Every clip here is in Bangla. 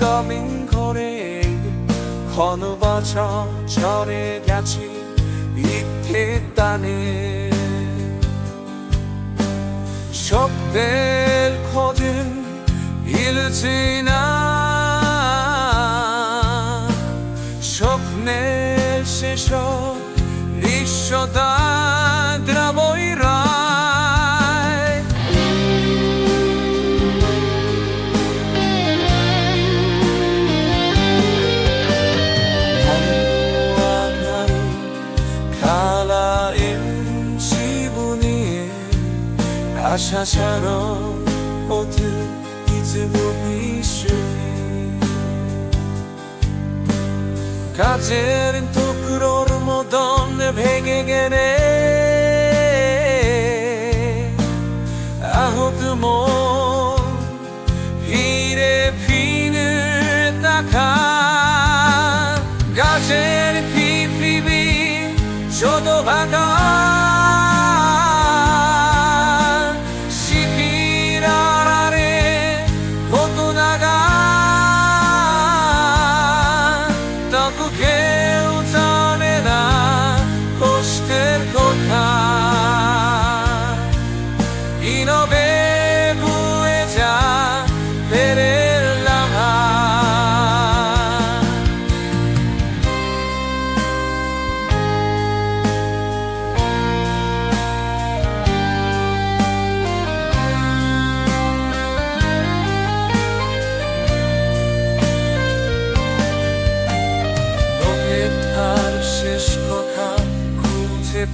কমিং করে ঘন বছর ঝরে গেছি ইচ্ছে টানে। স্বপ্নের খোঁজে হিলছি না। শেষ দ্রাবই 아샤샤로 모두 이즈무미 슈니 가제린 토크로를 모던 내 베개게네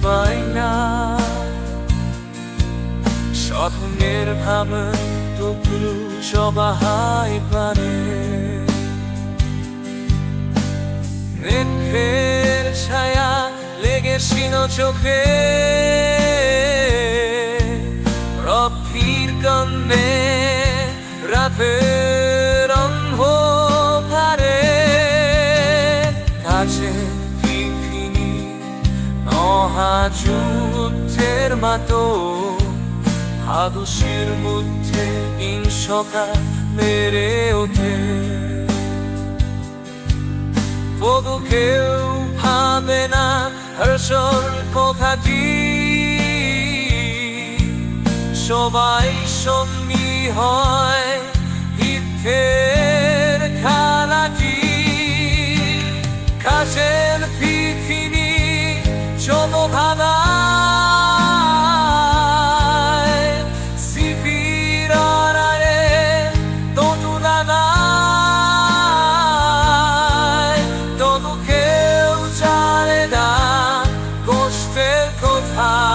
পাই না স্বপ্নের ভাবন তবু সবাই পারে। নেত্রের ছায়া লেগে ছিল চোখে। রফির কান্দে রাতের অন্ধকারে মহাযুদ্ধের মাতো আদর্শের মধ্যে হিংসকা মেরে ওঠে। তবু কেউ ভাবে না হর্ষর কথাটি সবাই সঙ্গী হয় হিতের তবু